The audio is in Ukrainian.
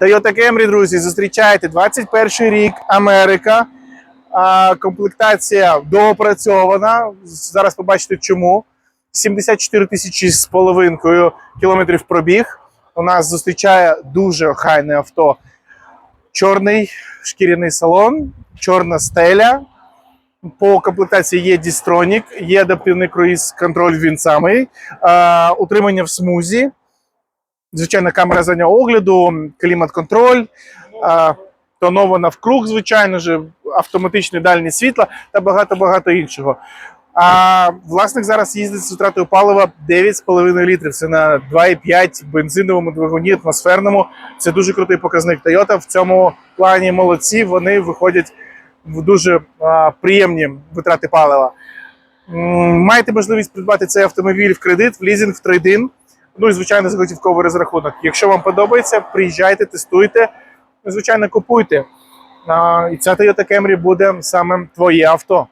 Toyota Camry, друзі, зустрічайте 21 рік, Америка. А, комплектація доопрацьована. Зараз побачите чому. 74 тисячі з половинкою кілометрів пробіг. У нас зустрічає дуже охайне авто. Чорний шкіряний салон, чорна стеля. По комплектації є Дістронік, є адаптивний круїз контроль він самий, а, утримання в смузі, звичайно, камера заднього огляду, клімат-контроль, тонована вкруг, звичайно ж, автоматичне дальні світла та багато-багато іншого. А власник зараз їздить з витратою палива 9,5 літрів. Це на 2,5 бензиновому двигуні, атмосферному. Це дуже крутий показник. Toyota в цьому плані молодці. Вони виходять в дуже а, приємні витрати палива. Маєте можливість придбати цей автомобіль в кредит, в лізинг, в трейдин. Ну і звичайно, за готівковий розрахунок. Якщо вам подобається, приїжджайте, тестуйте. Ну, Звичайно, купуйте. І ця Toyota Camry буде саме твоє авто.